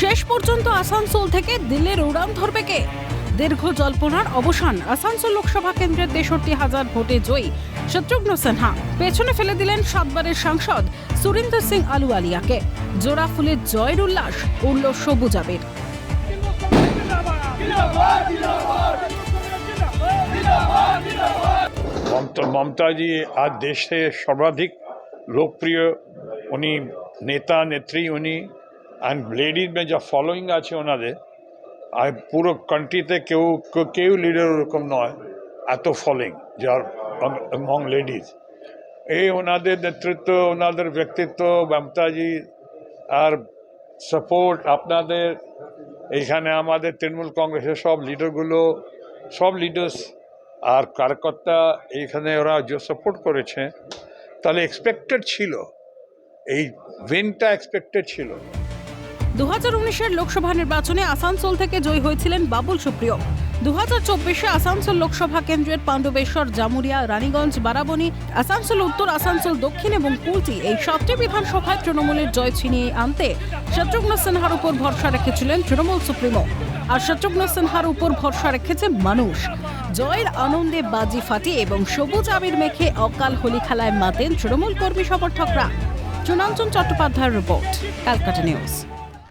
শেষ পর্যন্ত আসানসোল থেকে দিল্লির উড়ান ধরবে কে? দীর্ঘ জল্পনার অবসান আসানসোল লোকসভা কেন্দ্রের তেষট্টি হাজার ভোটে জয়ী শত্রুঘ্ন সিনহা। পেছনে ফেলে দিলেন সাতবারের সাংসদ সুরিন্দর সিং আলুওয়ালিয়াকে জোড়া ফুলের জয়ের উল্লাস উড়ল সবুজ আবির মমতাজি আজ দেশে সর্বাধিক লোকপ্রিয় উনি, নেতা, নেত্রী উনি অ্যান্ড লেডিজ মে যা ফলোয়িং আছে ওনাদের, আর পুরো কান্ট্রিতে কেউ, কেউ- লিডার ওরকম নয়, এত ফলোয়িং যার অমং লেডিজ এই ওনাদের নেতৃত্ব, ওনাদের ব্যক্তিত্ব, মমতাজি, আর সাপোর্ট আপনাদের এইখানে আমাদের তৃণমূল কংগ্রেসের সব লিডারগুলো সব লিডার্স আর কার্যকর্তা এইখানে ওরা যে সাপোর্ট করেছে, তাহলে এক্সপেক্টেড ছিল, এই উইনটা এক্সপেক্টেড ছিল। দু হাজার উনিশের লোকসভা নির্বাচনে আসানসোল থেকে জয়ী হয়েছিলেন বাবুল সুপ্রিয়। দু হাজার চব্বিশে আসানসোল লোকসভা কেন্দ্রের পাণ্ডবেশ্বর, জামুরিয়া, রানীগঞ্জ, বারাবণী, আসানসোল উত্তর, আসানসোল দক্ষিণ এবং কুলটি এই সাতটি বিধানসভায় তৃণমূলের জয় ছিনিয়ে আনতে শত্রুঘ্ন সিনহার উপর ভরসা রেখেছিলেন তৃণমূল সুপ্রিমো। আর শত্রুঘ্ন সিনহার উপর ভরসা রেখেছে মানুষ। জয়ের আনন্দে বাজি ফাটিয়ে এবং সবুজ আবির মেখে অকাল হোলি খেলায় মাতেন তৃণমূল কর্মী সমর্থকরা। চুনাঞ্চন চট্টোপাধ্যায়ের রিপোর্ট, ক্যালকাটা নিউজ।